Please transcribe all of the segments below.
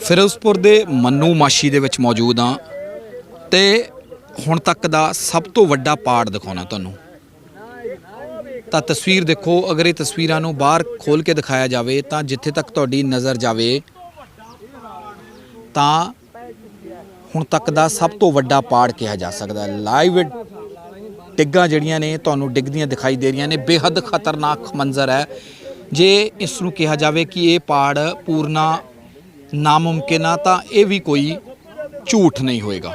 ਫਿਰੋਜ਼ਪੁਰ ਦੇ ਮੰਨੂ ਮਾਸ਼ੀ ਦੇ ਵਿੱਚ ਮੌਜੂਦ ਹਾਂ ਤੇ ਹੁਣ ਤੱਕ ਦਾ ਸਭ ਤੋਂ ਵੱਡਾ ਪਾੜ ਦਿਖਾਉਣਾ ਤੁਹਾਨੂੰ। ਤਾਂ ਤਸਵੀਰ ਦੇਖੋ, ਅਗਰ ਇਹ ਤਸਵੀਰਾਂ ਨੂੰ ਬਾਹਰ ਖੋਲ ਕੇ ਦਿਖਾਇਆ ਜਾਵੇ ਤਾਂ ਜਿੱਥੇ ਤੱਕ ਤੁਹਾਡੀ ਨਜ਼ਰ ਜਾਵੇ ਤਾਂ ਹੁਣ ਤੱਕ ਦਾ ਸਭ ਤੋਂ ਵੱਡਾ ਪਾੜ ਕਿਹਾ ਜਾ ਸਕਦਾ। ਲਾਈਵ ਡਿੱਗਾਂ ਜਿਹੜੀਆਂ ਨੇ ਤੁਹਾਨੂੰ ਡਿੱਗਦੀਆਂ ਦਿਖਾਈ ਦੇ ਰਹੀਆਂ ਨੇ, ਬੇਹੱਦ ਖਤਰਨਾਕ ਮੰਜ਼ਰ ਹੈ। ਜੇ ਇਸ ਨੂੰ ਕਿਹਾ ਜਾਵੇ ਕਿ ਇਹ ਪਾੜ ਪੂਰਨਾ ਨਾਮੁਮਕਿਨ ਆ ਤਾਂ ਇਹ ਵੀ ਕੋਈ ਝੂਠ ਨਹੀਂ ਹੋਏਗਾ।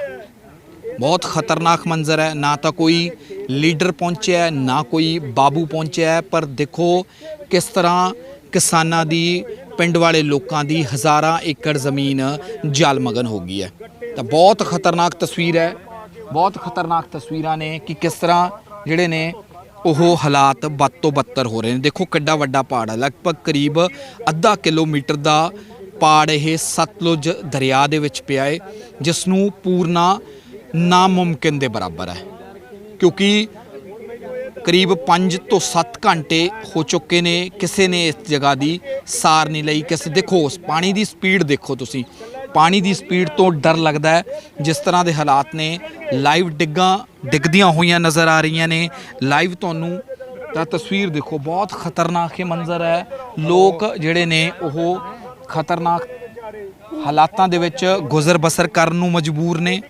ਬਹੁਤ ਖਤਰਨਾਕ ਮੰਜ਼ਰ ਹੈ। ਨਾ ਤਾਂ ਕੋਈ ਲੀਡਰ ਪਹੁੰਚਿਆ ਨਾ ਕੋਈ ਬਾਬੂ ਪਹੁੰਚਿਆ ਪਰ ਦੇਖੋ ਕਿਸ ਤਰ੍ਹਾਂ ਕਿਸਾਨਾਂ ਦੀ, ਪਿੰਡ ਵਾਲੇ ਲੋਕਾਂ ਦੀ ਹਜ਼ਾਰਾਂ ਏਕੜ ਜ਼ਮੀਨ ਜਲਮਗਨ ਹੋ ਗਈ ਹੈ। ਤਾਂ ਬਹੁਤ ਖਤਰਨਾਕ ਤਸਵੀਰ ਹੈ। ਬਹੁਤ ਖਤਰਨਾਕ ਤਸਵੀਰਾਂ ਨੇ ਕਿ ਕਿਸ ਤਰ੍ਹਾਂ ਜਿਹੜੇ ਨੇ ਉਹ ਹਾਲਾਤ ਬਦ ਤੋਂ ਬੱਤਰ ਹੋ ਰਹੇ ਨੇ। ਦੇਖੋ ਕਿੱਡਾ ਵੱਡਾ ਪਹਾੜ ਹੈ। ਲਗਭਗ ਕਰੀਬ ਅੱਧਾ ਕਿਲੋਮੀਟਰ ਦਾ ਪਾੜ ਇਹ ਸਤਲੁਜ ਦਰਿਆ ਦੇ ਵਿੱਚ ਪਿਆ ਹੈ ਜਿਸ ਨੂੰ ਪੂਰਨਾ ਨਾਮੁਮਕਿਨ ਦੇ ਬਰਾਬਰ ਹੈ। ਕਿਉਂਕਿ ਕਰੀਬ 5 ਤੋਂ 7 ਘੰਟੇ ਹੋ ਚੁੱਕੇ ਨੇ, ਕਿਸੇ ਨੇ ਇਸ ਜਗ੍ਹਾ ਦੀ ਸਾਰ ਨਹੀਂ ਲਈ। ਕਿਸੇ ਦੇਖੋ, ਉਸ ਪਾਣੀ ਦੀ ਸਪੀਡ ਦੇਖੋ ਤੁਸੀਂ। ਪਾਣੀ ਦੀ ਸਪੀਡ ਤੋਂ ਡਰ ਲੱਗਦਾ ਹੈ, ਜਿਸ ਤਰ੍ਹਾਂ ਦੇ ਹਾਲਾਤ ਨੇ, ਲਾਈਵ ਡਿੱਗਾਂ ਡਿੱਗਦੀਆਂ ਹੋਈਆਂ ਨਜ਼ਰ ਆ ਰਹੀਆਂ ਨੇ। ਲਾਈਵ ਤੁਹਾਨੂੰ ਤਾਂ ਤਸਵੀਰ ਦੇਖੋ, ਬਹੁਤ ਖਤਰਨਾਕ ਇਹ ਮੰਜ਼ਰ ਹੈ। ਲੋਕ ਜਿਹੜੇ ਨੇ, ਉਹ ਖਤਰਨਾਕ ਹਾਲਾਤਾਂ ਦੇ ਵਿੱਚ ਗੁਜ਼ਰ ਬਸਰ ਕਰਨ ਨੂੰ ਮਜਬੂਰ ਨੇ।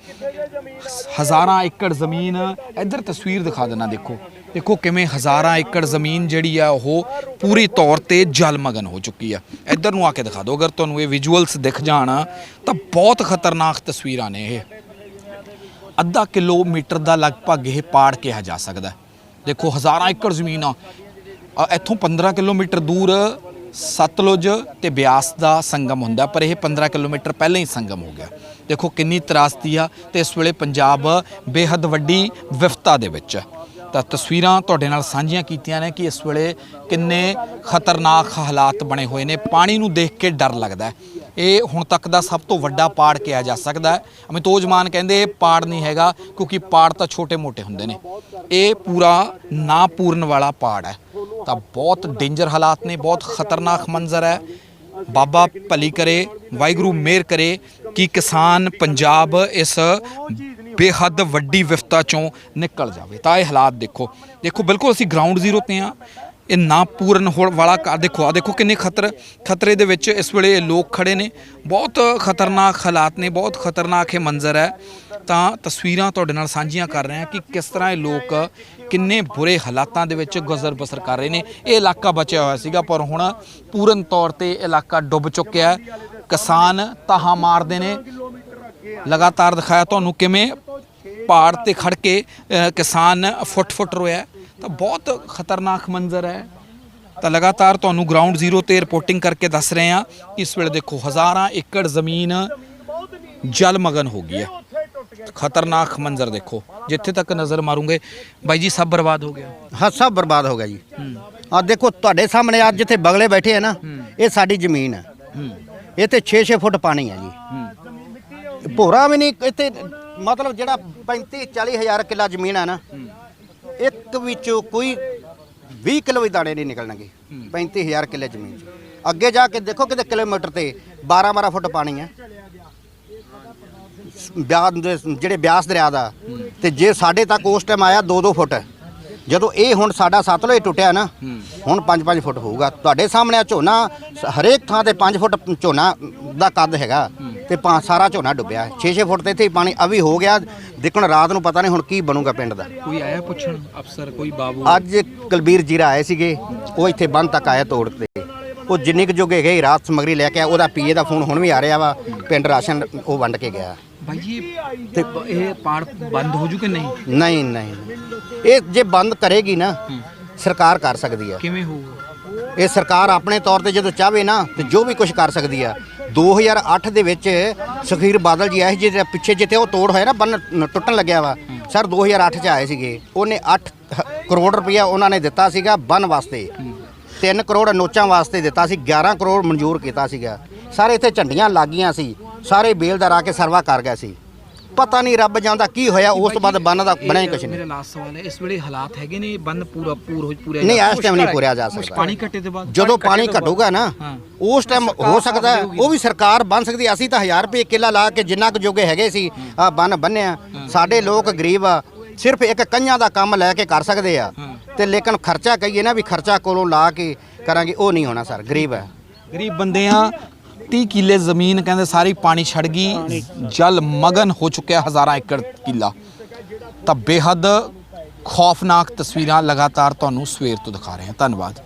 ਹਜ਼ਾਰਾਂ ਏਕੜ ਜ਼ਮੀਨ, ਇੱਧਰ ਤਸਵੀਰ ਦਿਖਾ ਦੇਣਾ ਦੇਖੋ। ਦੇਖੋ ਕਿਵੇਂ ਹਜ਼ਾਰਾਂ ਏਕੜ ਜ਼ਮੀਨ ਜਿਹੜੀ ਆ, ਉਹ ਪੂਰੀ ਤੌਰ ਤੇ ਜਲਮਗਨ ਹੋ ਚੁੱਕੀ ਆ। ਇੱਧਰ ਨੂੰ ਆ ਕੇ ਦਿਖਾ ਦਿਓ, ਅਗਰ ਤੁਹਾਨੂੰ ਇਹ ਵਿਜ਼ੂਅਲਸ ਦਿਖ ਜਾਣ, ਤਾਂ ਬਹੁਤ ਖਤਰਨਾਕ ਤਸਵੀਰਾਂ ਨੇ ਇਹ। ਅੱਧਾ ਕਿਲੋਮੀਟਰ ਦਾ ਲਗਭਗ ਇਹ ਪਾੜ ਕਿਹਾ ਜਾ ਸਕਦਾ। ਦੇਖੋ ਹਜ਼ਾਰਾਂ ਏਕੜ ਜ਼ਮੀਨ ਆ। ਇੱਥੋਂ 15 ਕਿਲੋਮੀਟਰ ਦੂਰ ਸਤਲੁਜ ਤੇ ਬਿਆਸ ਦਾ ਸੰਗਮ ਹੁੰਦਾ, ਪਰ ਇਹ 15 ਕਿਲੋਮੀਟਰ ਪਹਿਲਾਂ ਹੀ ਸੰਗਮ ਹੋ ਗਿਆ। ਦੇਖੋ ਕਿੰਨੀ ਤਰਾਸਦੀ ਆ ਤੇ ਇਸ ਵੇਲੇ ਪੰਜਾਬ ਬੇਹੱਦ ਵੱਡੀ ਵਿਫਤਾ ਦੇ ਵਿੱਚ। ਹੈ ਤਾਂ ਤਸਵੀਰਾਂ ਤੁਹਾਡੇ ਨਾਲ ਸਾਂਝੀਆਂ ਕੀਤੀਆਂ ਨੇ ਕਿ ਇਸ ਵੇਲੇ ਕਿੰਨੇ ਖਤਰਨਾਕ ਹਾਲਾਤ ਬਣੇ ਹੋਏ ਨੇ। ਪਾਣੀ ਨੂੰ ਦੇਖ ਕੇ ਡਰ ਲੱਗਦਾ ਇਹ ਹੁਣ ਤੱਕ ਦਾ ਸਭ ਤੋਂ ਵੱਡਾ ਪਾੜ ਕਿਹਾ ਜਾ ਸਕਦਾ ਹੈ। ਅਮਿਤੋਜ ਮਾਨ ਕਹਿੰਦੇ ਇਹ ਪਾੜ ਨਹੀਂ ਹੈਗਾ, ਕਿਉਂਕਿ ਪਾੜ ਤਾਂ ਛੋਟੇ-ਮੋਟੇ ਹੁੰਦੇ ਨੇ। ਇਹ ਪੂਰਾ ਨਾ ਪੂਰਨ ਵਾਲਾ ਪਾੜ ਹੈ। ਤਾਂ ਬਹੁਤ ਡੇਂਜਰ ਹਾਲਾਤ ਨੇ, ਬਹੁਤ ਖਤਰਨਾਕ ਮੰਜ਼ਰ ਹੈ। ਬਾਬਾ ਭਲੀ ਕਰੇ, ਵਾਹਿਗੁਰੂ ਮਿਹਰ ਕਰੇ ਕਿ ਕਿਸਾਨ ਪੰਜਾਬ ਇਸ ਬੇਹੱਦ ਵੱਡੀ ਵਿਫਤਾ ਚੋਂ ਨਿਕਲ ਜਾਵੇ। ਤਾਂ ਇਹ ਹਾਲਾਤ ਦੇਖੋ। ਦੇਖੋ, ਬਿਲਕੁਲ ਅਸੀਂ ਗਰਾਊਂਡ ਜ਼ੀਰੋ ਤੇ ਆ ਇਹ ਨਾ ਪੂਰਨ ਹੋਣ ਵਾਲਾ ਘਰ ਦੇਖੋ ਆ ਦੇਖੋ ਕਿੰਨੇ ਖਤਰ, ਖਤਰੇ ਦੇ ਵਿੱਚ ਇਸ ਵੇਲੇ ਲੋਕ ਖੜੇ ਨੇ। ਬਹੁਤ ਖਤਰਨਾਕ ਹਾਲਾਤ ਨੇ, ਬਹੁਤ ਖਤਰਨਾਕ ਇਹ ਮੰਜ਼ਰ ਹੈ। ਤਾਂ ਤਸਵੀਰਾਂ ਤੁਹਾਡੇ ਨਾਲ ਸਾਂਝੀਆਂ ਕਰ ਰਹੇ ਹਾਂ ਕਿ ਕਿਸ ਤਰ੍ਹਾਂ ਇਹ ਲੋਕ ਕਿੰਨੇ ਬੁਰੇ ਹਾਲਾਤਾਂ ਦੇ ਵਿੱਚ ਗੁਜ਼ਰ ਬਸਰ ਕਰ ਰਹੇ ਨੇ। ਇਹ ਇਲਾਕਾ ਬਚਿਆ ਹੋਇਆ ਸੀਗਾ, ਪਰ ਹੁਣ ਪੂਰਨ ਤੌਰ ਤੇ ਇਲਾਕਾ ਡੁੱਬ ਚੁੱਕਿਆ ਹੈ। ਕਿਸਾਨ ਤਾਹਾਂ ਮਾਰਦੇ ਨੇ। ਲਗਾਤਾਰ ਦਿਖਾਇਆ ਤੁਹਾਨੂੰ ਕਿਵੇਂ ਪਹਾੜ ਤੇ ਖੜ ਕੇ ਕਿਸਾਨ ਫੁੱਟ ਫੁੱਟ ਰੋਇਆ ਤਾਂ ਬਹੁਤ ਖਤਰਨਾਕ ਮੰਜ਼ਰ ਹੈ। ਤਾਂ ਲਗਾਤਾਰ ਤੁਹਾਨੂੰ ਗਰਾਊਂਡ ਜ਼ੀਰੋ ਤੇ ਰਿਪੋਰਟਿੰਗ ਕਰਕੇ ਦੱਸ ਰਹੇ ਹਾਂ। ਇਸ ਵੇਲੇ ਦੇਖੋ ਹਜ਼ਾਰਾਂ ਏਕੜ ਜ਼ਮੀਨ ਜਲਮਗਨ ਹੋ ਗਈ ਹੈ। ਖਤਰਨਾਕ ਮੰਜ਼ਰ ਦੇਖੋ ਜਿੱਥੇ ਤੱਕ ਨਜ਼ਰ ਮਾਰੂਗੇ। ਬਾਈ ਜੀ ਸਭ ਬਰਬਾਦ ਹੋ ਗਿਆ। ਹਾਂ ਸਭ ਬਰਬਾਦ ਹੋ ਗਿਆ ਜੀ। ਆ ਦੇਖੋ ਤੁਹਾਡੇ ਸਾਹਮਣੇ ਅੱਜ ਜਿੱਥੇ ਬਗਲੇ ਬੈਠੇ ਆ ਨਾ ਇਹ ਸਾਡੀ ਜ਼ਮੀਨ ਹੈ। ਇਹ ਤੇ 6-6 ਫੁੱਟ ਪਾਣੀ ਹੈ ਜੀ। ਭੋਰਾ ਵੀ ਨਹੀਂ ਇੱਥੇ ਮਤਲਬ ਜਿਹੜਾ 35 40 ਹਜ਼ਾਰ ਕਿੱਲਾ ਜ਼ਮੀਨ ਹੈ ਨਾ ਇੱਕ ਵਿੱਚੋਂ ਕੋਈ 20 ਕਿਲੋ ਵੀ ਦਾਣੇ ਨਹੀਂ ਨਿਕਲਣਗੇ 35000 ਕਿੱਲੇ ਜ਼ਮੀਨ 'ਚ। ਅੱਗੇ ਜਾ ਕੇ ਦੇਖੋ ਕਿਤੇ ਕਿਲੋਮੀਟਰ ਤੇ 12 12 ਫੁੱਟ ਪਾਣੀ ਹੈ ਬਿਆਸ ਜਿਹੜੇ ਬਿਆਸ ਦਰਿਆ ਦਾ ਤੇ ਜੇ ਸਾਡੇ ਤੱਕ ਉਸ ਟਾਈਮ ਆਇਆ 2-2 ਫੁੱਟ ਜਦੋਂ ਇਹ ਹੁਣ ਸਾਡਾ ਸਤਲੁਜ ਟੁੱਟਿਆ ਨਾ ਹੁਣ 5-5 ਫੁੱਟ ਹੋਊਗਾ। ਤੁਹਾਡੇ ਸਾਹਮਣੇ ਝੋਨਾ ਹਰੇਕ ਥਾਂ ਤੇ 5 ਫੁੱਟ ਝੋਨਾ ਦਾ ਕੱਦ ਹੈਗਾ। ਤੇ ਪਾ- ਸਾਰਾ ਝੋਨਾ ਡੁੱਬਿਆ 6-6 ਫੁੱਟ ਤੇ ਇੱਥੇ ਪਾਣੀ ਅਵੀ ਹੋ ਗਿਆ। ਦੇਖਣ ਰਾਤ ਨੂੰ ਪਤਾ ਨਹੀਂ ਹੁਣ ਕੀ ਬਣੂਗਾ ਪਿੰਡ ਦਾ। ਕੋਈ ਆਇਆ ਪੁੱਛਣ? ਅਫਸਰ ਕੋਈ ਬਾਬੂ? ਅੱਜ ਕੁਲਬੀਰ ਜੀਰਾ ਆਏ ਸੀਗੇ। ਉਹ ਇੱਥੇ ਬੰਦ ਤੱਕ ਆਇਆ ਤੋੜ ਤੇ। ਉਹ ਜਿੰਨੀ ਕੁ ਜੋਗੇ ਗਏ ਰਾਤ ਸਮਗਰੀ ਲੈ ਕੇ ਆਇਆ, ਉਹਦਾ ਪੀਏ ਦਾ ਫੋਨ ਹੁਣ ਵੀ ਆ ਰਿਹਾ ਵਾ। ਪਿੰਡ ਰਾਸ਼ਨ ਉਹ ਵੰਡ ਕੇ ਗਿਆ। ਬਾਈ ਜੀ ਤੇ ਇਹ ਪਾੜ ਬੰਦ ਹੋ ਜੂ ਕਿ ਨਹੀਂ? ਨਹੀਂ ਨਹੀਂ। ਇਹ ਜੇ ਬੰਦ ਕਰੇਗੀ ਨਾ ਸਰਕਾਰ ਕਰ ਸਕਦੀ ਆ। ਕਿਵੇਂ ਹੋਊਗਾ? ਇਹ ਸਰਕਾਰ ਆਪਣੇ ਤੌਰ ਤੇ ਜਦੋਂ ਚਾਹਵੇ ਨਾ ਤੇ ਜੋ ਵੀ ਕੁਝ ਕਰ ਸਕਦੀ ਆ। 2008 ਦੇ ਵਿੱਚ ਸੁਖੀਰ ਬਾਦਲ ਜੀ ਆਏ ਸੀ ਜਿਹੜੇ ਪਿੱਛੇ ਜਿੱਥੇ ਉਹ ਤੋੜ ਹੋਇਆ ਨਾ ਬੰਨ ਟੁੱਟਣ ਲੱਗਿਆ ਵਾ। ਸਰ 2008 ਚ ਆਏ ਸੀਗੇ। ਉਹਨੇ 8 ਕਰੋੜ ਰੁਪਇਆ ਉਹਨਾਂ ਨੇ ਦਿੱਤਾ ਸੀਗਾ ਬੰਨ ਵਾਸਤੇ। 3 ਕਰੋੜ ਨੋਚਾਂ ਵਾਸਤੇ ਦਿੱਤਾ ਸੀ 11 ਕਰੋੜ ਮਨਜ਼ੂਰ ਕੀਤਾ ਸੀਗਾ। ਸਾਰੇ ਇੱਥੇ ਝੰਡੀਆਂ ਲੱਗੀਆਂ ਸੀ। ਸਾਰੇ ਬੇਲਦਾਰ ਆ ਕੇ ਸਰਵਾ ਕਰ ਗਏ ਸੀ। ਪਤਾ ਨਹੀਂ ਰੱਬ ਜਾਂਦਾ ਕੀ ਹੋਇਆ ਉਸ ਤੋਂ ਬਾਅਦ ਬੰਨ ਦਾ ਬਣਿਆ ਹੀ ਕੁਛ ਨਹੀਂ। ਮੇਰਾ ਲਾਸਟ ਸਵਾਲ ਹੈ ਇਸ ਵੇਲੇ ਹਾਲਾਤ ਹੈਗੇ ਨੇ ਬੰਨ ਪੂਰਾ ਪੂਰ ਹੋ ਪੂਰਾ ਨਹੀਂ ਇਸ ਟਾਈਮ ਨਹੀਂ ਪੂਰਿਆ ਜਾ ਕੁਛ ਸਕਦਾ। ਪਾਣੀ ਘਟੇ ਤੋਂ ਬਾਅਦ ਜਦੋਂ ਪਾਣੀ ਘਟੂਗਾ ਨਾ ਹਾਂ। ਉਸ ਟਾਈਮ ਹੋ ਸਕਦਾ ਹੈ, ਉਹ ਵੀ ਸਰਕਾਰ ਬਣ ਸਕਦੀ। ਅਸੀਂ ਤਾਂ 1000 ਰੁਪਏ ਕਿੱਲਾ ਲਾ ਕੇ ਜਿੰਨਾ ਕੁ ਜੋਗੇ ਹੈਗੇ ਸੀ ਆ ਬੰਨ ਬੰਨਿਆ ਸਾਡੇ ਲੋਕ ਗਰੀਬ ਆ ਸਿਰਫ ਇੱਕ ਕੰਨਾਂ ਦਾ ਕੰਮ ਲੈ ਕੇ ਕਰ ਸਕਦੇ ਆ। ਤੇ ਲੇਕਿਨ ਖਰਚਾ ਕਹੀਏ ਨਾ ਵੀ ਖਰਚਾ ਕੋਲੋਂ ਲਾ ਕੇ ਕਰਾਂਗੇ ਉਹ ਨਹੀਂ ਹੋਣਾ ਸਰ ਗਰੀਬ ਹੈ। ਗਰੀਬ ਬੰਦੇ ਆ 30 ਕਿੱਲੇ ਜ਼ਮੀਨ ਕਹਿੰਦੇ ਸਾਰੀ ਪਾਣੀ ਛੱਡ ਗਈ, ਜਲ ਮਗਨ ਹੋ ਚੁੱਕਿਆ ਹਜ਼ਾਰਾਂ ਏਕੜ ਕਿੱਲਾ। ਤਾਂ ਬੇਹੱਦ ਖੌਫਨਾਕ ਤਸਵੀਰਾਂ ਲਗਾਤਾਰ ਤੁਹਾਨੂੰ ਸਵੇਰ ਤੋਂ ਦਿਖਾ ਰਹੇ ਹਾਂ। ਧੰਨਵਾਦ।